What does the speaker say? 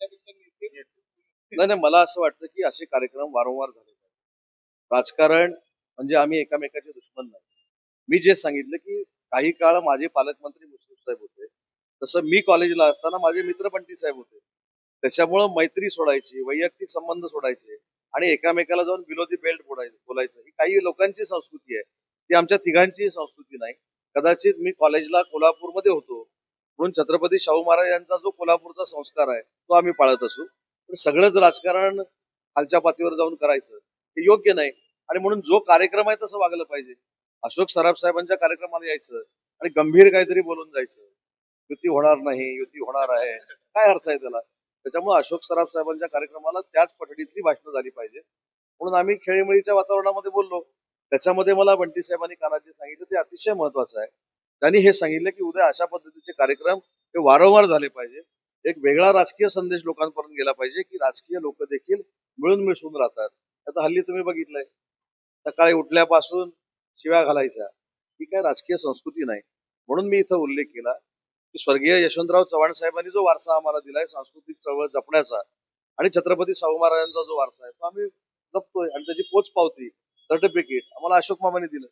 नाही नाही मला असं वाटतं की असे कार्यक्रम वारंवार झाले पाहिजे राजकारण म्हणजे आम्ही एकामेकाचे दुश्मन नाही. मी जे सांगितलं की काही काळ माझे पालकमंत्री मुश्रीफ साहेब होते. तसं मी कॉलेजला असताना माझे मित्र पंटी साहेब होते. त्याच्यामुळं मैत्री सोडायची वैयक्तिक संबंध सोडायचे आणि एकामेकाला जाऊन विरोधी बेल्ट बोलायचं बोलायचं. ही काही लोकांची संस्कृती आहे. ती आमच्या तिघांची संस्कृती नाही. कदाचित मी कॉलेजला कोल्हापूरमध्ये होतो. म्हणून छत्रपती शाहू महाराज यांचा जो कोल्हापूरचा संस्कार आहे तो आम्ही पाळत असू. पण सगळंच राजकारण खालच्या पातळीवर जाऊन करायचं हे योग्य नाही. आणि म्हणून जो कार्यक्रम आहे तसं वागलं पाहिजे. अशोक सराफ साहेबांच्या कार्यक्रमाला यायचं आणि गंभीर काहीतरी बोलून जायचं. युती होणार नाही युती होणार आहे. काय अर्थ आहे त्याला? त्याच्यामुळे अशोक सराफ साहेबांच्या कार्यक्रमाला त्याच पठडीतली भाषणं झाली पाहिजे. म्हणून आम्ही खेळीमेळीच्या वातावरणामध्ये बोललो. त्याच्यामध्ये मला बंटी साहेबांनी कानाचे सांगितलं ते अतिशय महत्वाचं आहे. त्यांनी हे सांगितलं की उद्या अशा पद्धतीचे कार्यक्रम हे वारंवार झाले पाहिजे. एक वेगळा राजकीय संदेश लोकांपर्यंत गेला पाहिजे की राजकीय लोक देखील मिळून मिसळून राहतात. आता हल्ली तुम्ही बघितलंय सकाळी उठल्यापासून शिव्या घालायच्या. ही काय राजकीय संस्कृती नाही. म्हणून मी इथं उल्लेख केला की स्वर्गीय यशवंतराव चव्हाण साहेबांनी जो वारसा आम्हाला दिलाय सांस्कृतिक चळवळ जपण्याचा आणि छत्रपती शाहू महाराजांचा जो वारसा आहे तो आम्ही जपतोय आणि त्याची पोच पावती सर्टिफिकेट आम्हाला अशोक मामाने दिलं.